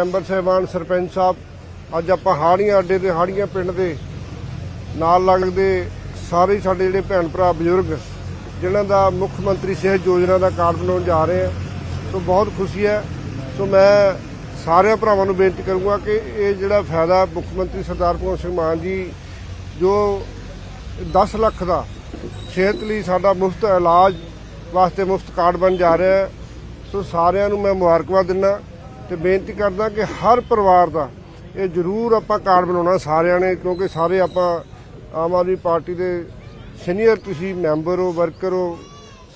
Member ਸਾਹਿਬਾਨ ਸਰਪੰਚ ਸਾਹਿਬ, ਅੱਜ ਆਪਾਂ ਹਾੜੀਆਂ ਅੱਡੇ ਤੇ, ਹਾੜੀਆਂ ਪਿੰਡ ਦੇ ਨਾਲ ਲੱਗਦੇ ਸਾਰੇ ਸਾਡੇ ਜਿਹੜੇ ਭੈਣ ਭਰਾ ਬਜ਼ੁਰਗ, ਜਿਨ੍ਹਾਂ ਦਾ ਮੁੱਖ ਮੰਤਰੀ ਸਿਹਤ ਯੋਜਨਾ ਦਾ ਕਾਰਡ ਬਣਾਉਣ ਜਾ ਰਹੇ ਆ, ਸੋ ਬਹੁਤ ਖੁਸ਼ੀ ਹੈ। ਸੋ ਮੈਂ ਸਾਰੇ ਭਰਾਵਾਂ ਨੂੰ ਬੇਨਤੀ ਕਰੂੰਗਾ ਕਿ ਇਹ ਜਿਹੜਾ ਫਾਇਦਾ ਮੁੱਖ ਮੰਤਰੀ ਸਰਦਾਰ ਭਗਵੰਤ ਸਿੰਘ ਮਾਨ ਜੀ, ਜੋ 10 ਲੱਖ ਦਾ ਸਿਹਤ ਲਈ ਸਾਡਾ ਮੁਫਤ ਇਲਾਜ ਵਾਸਤੇ ਮੁਫਤ ਕਾਰਡ ਬਣ ਜਾ ਰਿਹਾ ਹੈ, ਸੋ ਸਾਰਿਆਂ ਨੂੰ ਮੈਂ ਮੁਬਾਰਕਬਾਦ ਦਿੰਦਾ। ਤੇ ਬੇਨਤੀ ਕਰਦਾ ਕਿ ਹਰ ਪਰਿਵਾਰ ਦਾ ਇਹ ਜ਼ਰੂਰ ਆਪਾਂ ਕਾਰਡ ਬਣਾਉਣਾ ਸਾਰਿਆਂ ਨੇ, ਕਿਉਂਕਿ ਸਾਰੇ ਆਪਾਂ ਆਮ ਆਦਮੀ ਪਾਰਟੀ ਦੇ ਸੀਨੀਅਰ ਤੁਸੀਂ ਮੈਂਬਰ ਹੋ, ਵਰਕਰ ਹੋ,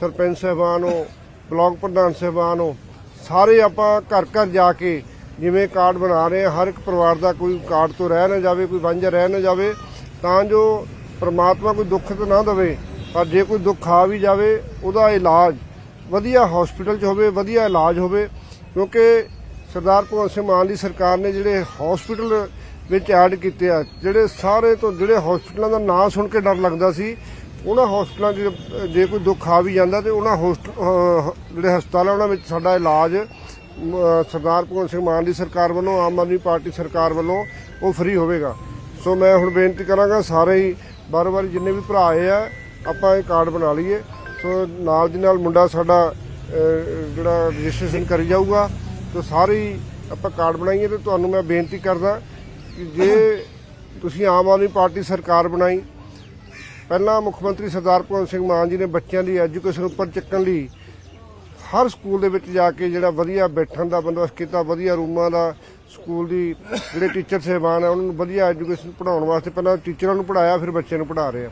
ਸਰਪੰਚ ਸਾਹਿਬਾਨ ਹੋ, ਬਲਾਕ ਪ੍ਰਧਾਨ ਸਾਹਿਬਾਨ ਹੋ, ਸਾਰੇ ਆਪਾਂ ਘਰ ਘਰ ਜਾ ਕੇ ਜਿਵੇਂ ਕਾਰਡ ਬਣਾ ਰਹੇ ਹਾਂ, ਹਰ ਇੱਕ ਪਰਿਵਾਰ ਦਾ ਕੋਈ ਕਾਰਡ ਤੋਂ ਰਹਿ ਨਾ ਜਾਵੇ, ਕੋਈ ਵਾਂਝਾ ਰਹਿ ਨਾ ਜਾਵੇ, ਤਾਂ ਜੋ ਪ੍ਰਮਾਤਮਾ ਕੋਈ ਦੁੱਖ ਤਾਂ ਨਾ ਦੇਵੇ, ਪਰ ਜੇ ਕੋਈ ਦੁੱਖ ਆ ਵੀ ਜਾਵੇ, ਉਹਦਾ ਇਲਾਜ ਵਧੀਆ ਹਸਪੀਟਲ 'ਚ ਹੋਵੇ, ਵਧੀਆ ਇਲਾਜ ਹੋਵੇ, ਕਿਉਂਕਿ ਸਰਦਾਰ ਭਗਵੰਤ ਸਿੰਘ ਮਾਨ ਦੀ ਸਰਕਾਰ ਨੇ ਜਿਹੜੇ ਹਸਪੀਟਲ ਵਿੱਚ ਐਡ ਕੀਤੇ ਆ, ਜਿਹੜੇ ਸਾਰੇ ਤੋਂ ਜਿਹੜੇ ਹਸਪੀਟਲਾਂ ਦਾ ਨਾਂ ਸੁਣ ਕੇ ਡਰ ਲੱਗਦਾ ਸੀ, ਉਹਨਾਂ ਹਸਪੀਟਲਾਂ 'ਚ ਜੇ ਕੋਈ ਦੁੱਖ ਆ ਵੀ ਜਾਂਦਾ ਤੇ ਉਹਨਾਂ ਹੋਸਟ- ਜਿਹੜੇ ਹਸਪਤਾਲ ਉਹਨਾਂ ਵਿੱਚ ਸਾਡਾ ਇਲਾਜ ਸਰਦਾਰ ਭਗਵੰਤ ਸਿੰਘ ਮਾਨ ਦੀ ਸਰਕਾਰ ਵੱਲੋਂ, ਆਮ ਆਦਮੀ ਪਾਰਟੀ ਸਰਕਾਰ ਵੱਲੋਂ ਉਹ ਫ੍ਰੀ ਹੋਵੇਗਾ। ਸੋ ਮੈਂ ਹੁਣ ਬੇਨਤੀ ਕਰਾਂਗਾ ਸਾਰੇ ਹੀ ਬਾਰ-ਬਾਰ ਜਿੰਨੇ ਵੀ ਭਰਾ ਆਏ ਆ, ਆਪਾਂ ਇਹ ਕਾਰਡ ਬਣਾ ਲਈਏ। ਸੋ ਨਾਲ ਦੀ ਨਾਲ ਮੁੰਡਾ ਸਾਡਾ ਜਿਹੜਾ ਰਜਿਸਟ੍ਰੇਸ਼ਨ ਕਰੀ ਜਾਊਗਾ। ਤੇ ਸਾਰੇ ਆਪਾਂ ਕਾਰਡ ਬਣਾਈਏ ਤੇ ਤੁਹਾਨੂੰ ਮੈਂ ਬੇਨਤੀ ਕਰਦਾ ਕਿ ਜੇ ਤੁਸੀਂ ਆਮ ਆਦਮੀ ਪਾਰਟੀ ਸਰਕਾਰ ਬਣਾਈ, ਪਹਿਲਾਂ ਮੁੱਖ ਮੰਤਰੀ ਸਰਦਾਰ ਭਗਵੰਤ ਸਿੰਘ ਮਾਨ ਜੀ ਨੇ ਬੱਚਿਆਂ ਦੀ ਐਜੂਕੇਸ਼ਨ ਉੱਪਰ ਚੱਕਣ ਲਈ ਹਰ ਸਕੂਲ ਦੇ ਵਿੱਚ ਜਾ ਕੇ ਜਿਹੜਾ ਵਧੀਆ ਬੈਠਣ ਦਾ ਬੰਦੋਬਸਤ ਕੀਤਾ, ਵਧੀਆ ਰੂਮਾਂ ਦਾ, ਸਕੂਲ ਦੀ ਜਿਹੜੇ ਟੀਚਰ ਸਹਿਬਾਨ ਆ, ਉਹਨਾਂ ਨੂੰ ਵਧੀਆ ਐਜੂਕੇਸ਼ਨ ਪੜਾਉਣ ਵਾਸਤੇ ਪਹਿਲਾਂ ਟੀਚਰਾਂ ਨੂੰ ਪੜਾਇਆ ਫਿਰ ਬੱਚਿਆਂ ਨੂੰ ਪੜਾ ਰਹੇ ਆ।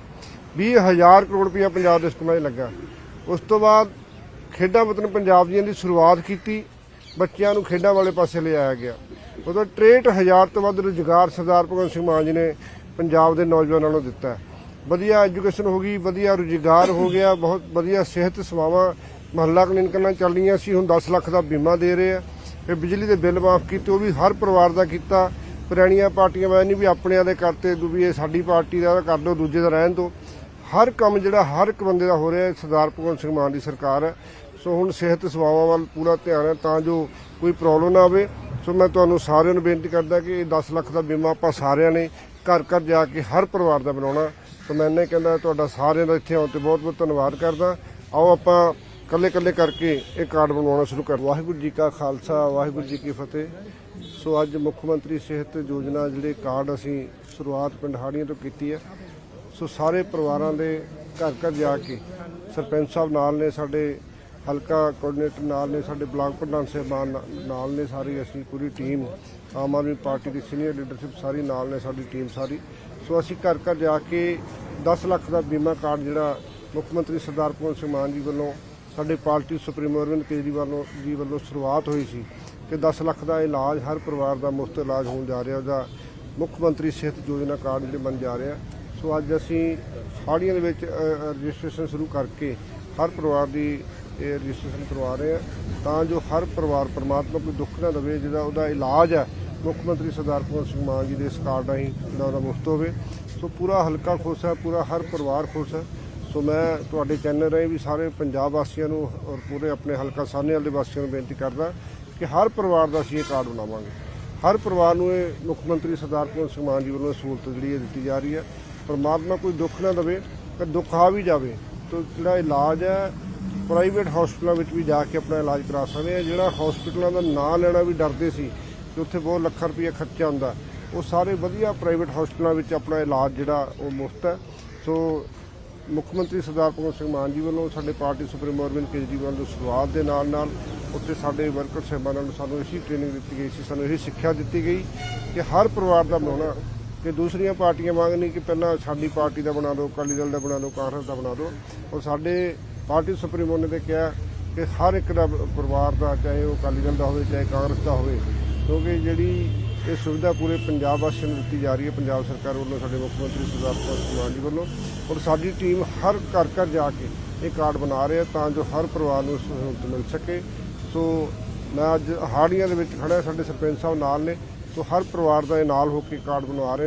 20000 ਕਰੋੜ ਰੁਪਇਆ ਪੰਜਾਬ ਦੇ ਸਕੂਲਾਂ 'ਚ ਲੱਗਾ। ਉਸ ਤੋਂ ਬਾਅਦ ਖੇਡਾਂ ਵਤਨ ਪੰਜਾਬ ਦੀਆਂ ਦੀ ਸ਼ੁਰੂਆਤ ਕੀਤੀ ਬੱਚਿਆਂ ਨੂੰ ਖੇਡਾਂ ਵਾਲੇ ਪਾਸੇ ਲਿਆਇਆ ਗਿਆ। ਉਦੋਂ 63000 ਤੋਂ ਵੱਧ ਰੁਜ਼ਗਾਰ ਸਰਦਾਰ ਭਗਵੰਤ ਸਿੰਘ ਮਾਨ ਜੀ ਨੇ ਪੰਜਾਬ ਦੇ ਨੌਜਵਾਨਾਂ ਨੂੰ ਦਿੱਤਾ। ਵਧੀਆ ਐਜੂਕੇਸ਼ਨ ਹੋ ਗਈ, ਵਧੀਆ ਰੁਜ਼ਗਾਰ ਹੋ ਗਿਆ, ਬਹੁਤ ਵਧੀਆ ਸਿਹਤ ਸੇਵਾਵਾਂ ਮਹੱਲਾ ਕਲੀਨਿਕਾਂ ਚੱਲ ਰਹੀਆਂ ਸੀ, ਹੁਣ 10 ਲੱਖ ਦਾ ਬੀਮਾ ਦੇ ਰਹੇ ਆ। ਫਿਰ ਬਿਜਲੀ ਦੇ ਬਿੱਲ ਮਾਫ ਕੀਤੇ, ਉਹ ਵੀ ਹਰ ਪਰਿਵਾਰ ਦਾ ਕੀਤਾ। ਪੁਰਾਣੀਆਂ ਪਾਰਟੀਆਂ ਮੈਂ ਨਹੀਂ ਵੀ ਆਪਣਿਆਂ ਦੇ ਕਰਤੇ ਦੂ ਵੀ ਇਹ ਸਾਡੀ ਪਾਰਟੀ ਦਾ ਕਰ ਲਓ ਦੂਜੇ ਦਾ ਰਹਿਣ ਦਿਓ ਹਰ ਕੰਮ ਜਿਹੜਾ ਹਰ ਇੱਕ ਬੰਦੇ ਦਾ ਹੋ ਰਿਹਾ ਹੈ, ਸਰਦਾਰ ਭਗਵੰਤ ਸਿੰਘ ਮਾਨ ਦੀ ਸਰਕਾਰ ਹੈ। ਸੋ ਹੁਣ ਸਿਹਤ ਸੇਵਾਵਾਂ ਵੱਲ ਪੂਰਾ ਧਿਆਨ ਹੈ ਤਾਂ ਜੋ ਕੋਈ ਪ੍ਰੋਬਲਮ ਨਾ ਆਵੇ। ਸੋ ਮੈਂ ਤੁਹਾਨੂੰ ਸਾਰਿਆਂ ਨੂੰ ਬੇਨਤੀ ਕਰਦਾ ਕਿ ਇਹ 10 ਲੱਖ ਦਾ ਬੀਮਾ ਆਪਾਂ ਸਾਰਿਆਂ ਨੇ ਘਰ ਘਰ ਜਾ ਕੇ ਹਰ ਪਰਿਵਾਰ ਦਾ ਬਣਾਉਣਾ। ਸੋ ਮੈਂ ਇਹਨੇ ਕਹਿੰਦਾ ਤੁਹਾਡਾ ਸਾਰਿਆਂ ਦਾ ਇੱਥੇ ਆਉਣ ਤੇ ਬਹੁਤ ਬਹੁਤ ਧੰਨਵਾਦ ਕਰਦਾ। ਆਓ ਆਪਾਂ ਕੱਲੇ ਕੱਲੇ ਕਰਕੇ ਇਹ ਕਾਰਡ ਬਣਾਉਣਾ ਸ਼ੁਰੂ ਕਰ ਵਾਹਿਗੁਰੂ ਜੀ ਕਾ ਖਾਲਸਾ ਵਾਹਿਗੁਰੂ ਜੀ ਕੀ ਫਤਿਹ। ਸੋ ਅੱਜ ਮੁੱਖ ਮੰਤਰੀ ਸਿਹਤ ਯੋਜਨਾ ਜਿਹੜੇ ਕਾਰਡ ਅਸੀਂ ਸ਼ੁਰੂਆਤ ਪਿੰਡ ਹਾੜੀਆਂ ਤੋਂ ਕੀਤੀ ਹੈ ਸੋ ਸਾਰੇ ਪਰਿਵਾਰਾਂ ਦੇ ਘਰ ਘਰ ਜਾ ਕੇ ਸਰਪੰਚ ਸਾਹਿਬ ਨਾਲ ਨੇ ਸਾਡੇ, ਹਲਕਾ ਕੋਆਰਡੀਨੇਟਰ ਨਾਲ ਨੇ ਸਾਡੇ ਬਲਾਕ ਪ੍ਰਧਾਨ ਸਾਹਿਬਾਨ ਨਾਲ ਨੇ ਸਾਰੀ, ਅਸੀਂ ਪੂਰੀ ਟੀਮ ਆਮ ਆਦਮੀ ਪਾਰਟੀ ਦੀ ਸੀਨੀਅਰ ਲੀਡਰਸ਼ਿਪ ਸਾਰੀ ਨਾਲ ਨੇ ਸਾਡੀ ਟੀਮ ਸਾਰੀ। ਸੋ ਅਸੀਂ ਘਰ ਘਰ ਜਾ ਕੇ 10 ਲੱਖ ਦਾ ਬੀਮਾ ਕਾਰਡ ਜਿਹੜਾ ਮੁੱਖ ਮੰਤਰੀ ਸਰਦਾਰ ਭਗਵੰਤ ਸਿੰਘ ਮਾਨ ਜੀ ਵੱਲੋਂ, ਸਾਡੇ ਪਾਰਟੀ ਸੁਪਰੀਮੋ ਅਰਵਿੰਦ ਕੇਜਰੀਵਾਲ ਜੀ ਵੱਲੋਂ ਸ਼ੁਰੂਆਤ ਹੋਈ ਸੀ ਕਿ 10 ਲੱਖ ਦਾ ਇਲਾਜ, ਹਰ ਪਰਿਵਾਰ ਦਾ ਮੁਫਤ ਇਲਾਜ ਹੋਣ ਜਾ ਰਿਹਾ, ਉਹਦਾ ਮੁੱਖ ਮੰਤਰੀ ਸਿਹਤ ਯੋਜਨਾ ਕਾਰਡ ਜਿਹੜੇ ਬਣ ਜਾ ਰਿਹਾ ਸੋ ਅੱਜ ਅਸੀਂ ਹਾੜੀਆਂ ਦੇ ਵਿੱਚ ਰਜਿਸਟ੍ਰੇਸ਼ਨ ਸ਼ੁਰੂ ਕਰਕੇ ਹਰ ਪਰਿਵਾਰ ਦੀ ਇਹ ਰਜਿਸਟ੍ਰੇਸ਼ਨ ਕਰਵਾ ਰਹੇ ਹਾਂ। ਤਾਂ ਜੋ ਹਰ ਪਰਿਵਾਰ ਪਰਮਾਤਮਾ ਕੋਈ ਦੁੱਖ ਨਾ ਦੇਵੇ, ਜਿਹਦਾ ਉਹਦਾ ਇਲਾਜ ਹੈ, ਮੁੱਖ ਮੰਤਰੀ ਸਰਦਾਰ ਭਗਵੰਤ ਸਿੰਘ ਮਾਨ ਜੀ ਦੇ ਇਸ ਕਾਰਡ ਰਾਹੀਂ ਜਿਹੜਾ ਉਹਦਾ ਮੁਫਤ ਹੋਵੇ। ਸੋ ਪੂਰਾ ਹਲਕਾ ਖੁਸ਼ ਹੈ, ਪੂਰਾ ਹਰ ਪਰਿਵਾਰ ਖੁਸ਼ ਹੈ। ਸੋ ਮੈਂ ਤੁਹਾਡੇ ਚੈਨਲ ਰਾਹੀਂ ਵੀ ਸਾਰੇ ਪੰਜਾਬ ਵਾਸੀਆਂ ਨੂੰ ਔਰ ਪੂਰੇ ਆਪਣੇ ਹਲਕਾ ਸਾਹਨੇਵਾਲ ਦੇ ਵਾਸੀਆਂ ਨੂੰ ਬੇਨਤੀ ਕਰਦਾ ਕਿ ਹਰ ਪਰਿਵਾਰ ਦਾ ਅਸੀਂ ਇਹ ਕਾਰਡ ਬਣਾਵਾਂਗੇ। ਹਰ ਪਰਿਵਾਰ ਨੂੰ ਇਹ ਮੁੱਖ ਮੰਤਰੀ ਸਰਦਾਰ ਭਗਵੰਤ ਸਿੰਘ ਮਾਨ ਜੀ ਵੱਲੋਂ ਸਹੂਲਤ ਜਿਹੜੀ ਹੈ ਦਿੱਤੀ ਜਾ ਰਹੀ ਹੈ। ਪਰਮਾਤਮਾ ਕੋਈ ਦੁੱਖ ਨਾ ਦੇਵੇ ਕਿ ਦੁੱਖ ਆ ਵੀ ਜਾਵੇ। ਤਾਂ ਜਿਹੜਾ ਇਲਾਜ ਹੈ ਪ੍ਰਾਈਵੇਟ ਹਸਪਤਾਲਾਂ ਵਿੱਚ ਵੀ ਜਾ ਕੇ ਆਪਣਾ ਇਲਾਜ ਕਰਾ ਸਕਦੇ ਆ ਜਿਹੜਾ ਹਸਪਤਾਲਾਂ ਦਾ ਨਾਂ ਲੈਣਾ ਵੀ ਡਰਦੇ ਸੀ ਕਿ ਉੱਥੇ ਬਹੁਤ ਲੱਖਾਂ ਰੁਪਏ ਖਰਚਾ ਹੁੰਦਾ। ਉਹ ਸਾਰੇ ਵਧੀਆ ਪ੍ਰਾਈਵੇਟ ਹਸਪਤਾਲਾਂ ਵਿੱਚ ਆਪਣਾ ਇਲਾਜ ਜਿਹੜਾ, ਉਹ ਮੁਫਤ ਹੈ। ਸੋ ਮੁੱਖ ਮੰਤਰੀ ਸਰਦਾਰ ਭਗਵੰਤ ਸਿੰਘ ਮਾਨ ਜੀ ਵੱਲੋਂ ਸਾਡੇ ਪਾਰਟੀ ਸੁਪਰੀਮੋ ਅਰਵਿੰਦ ਕੇਜਰੀਵਾਲ ਦੀ ਸ਼ੁਰੂਆਤ ਦੇ ਨਾਲ ਨਾਲ ਉੱਥੇ ਸਾਡੇ ਵਰਕਰ ਸਾਹਿਬਾਨਾਂ ਨੂੰ ਸਾਨੂੰ ਇਸੀ ਟ੍ਰੇਨਿੰਗ ਦਿੱਤੀ ਗਈ ਸੀ, ਸਾਨੂੰ ਇਹੀ ਸਿੱਖਿਆ ਦਿੱਤੀ ਗਈ ਕਿ ਹਰ ਪਰਿਵਾਰ ਦਾ ਬਣਾਉਣਾ ਕਿ ਦੂਸਰੀਆਂ ਪਾਰਟੀਆਂ ਮੰਗ ਨਹੀਂ ਕਿ ਪਹਿਲਾਂ ਸਾਡੀ ਪਾਰਟੀ ਦਾ ਬਣਾ ਦਿਓ, ਅਕਾਲੀ ਦਲ ਦਾ ਬਣਾ ਦਿਓ, ਕਾਂਗਰਸ ਦਾ ਬਣਾ ਦਿਓ। ਔਰ ਸਾਡੇ ਪਾਰਟੀ ਸੁਪਰੀਮੋ ਨੇ ਤੇ ਕਿਹਾ ਕਿ ਹਰ ਇੱਕ ਦਾ ਪਰਿਵਾਰ ਦਾ, ਚਾਹੇ ਉਹ ਅਕਾਲੀ ਦਲ ਦਾ ਹੋਵੇ, ਚਾਹੇ ਕਾਂਗਰਸ ਦਾ ਹੋਵੇ, ਕਿਉਂਕਿ ਜਿਹੜੀ ਇਹ ਸੁਵਿਧਾ ਪੂਰੇ ਪੰਜਾਬ ਵਾਸੀਆਂ ਨੂੰ ਦਿੱਤੀ ਜਾ ਰਹੀ ਹੈ, ਪੰਜਾਬ ਸਰਕਾਰ ਵੱਲੋਂ, ਸਾਡੇ ਮੁੱਖ ਮੰਤਰੀ ਸਰਦਾਰ ਭਗਵੰਤ ਸਿੰਘ ਮਾਨ ਜੀ ਵੱਲੋਂ। ਔਰ ਸਾਡੀ ਟੀਮ ਹਰ ਘਰ ਘਰ ਜਾ ਕੇ ਇਹ ਕਾਰਡ ਬਣਾ ਰਹੇ ਆ ਤਾਂ ਜੋ ਹਰ ਪਰਿਵਾਰ ਨੂੰ ਸਹੂਲਤ ਮਿਲ ਸਕੇ। ਸੋ ਮੈਂ ਅੱਜ ਹਾੜੀਆਂ ਦੇ ਵਿੱਚ ਖੜਾ ਸਾਡੇ ਸਰਪੰਚ ਸਾਹਿਬ ਨਾਲ ਨੇ। ਸੋ ਹਰ ਪਰਿਵਾਰ ਦਾ ਇਹ ਨਾਲ ਹੋ ਕੇ ਕਾਰਡ ਬਣਵਾ ਰਹੇ ਨੇ।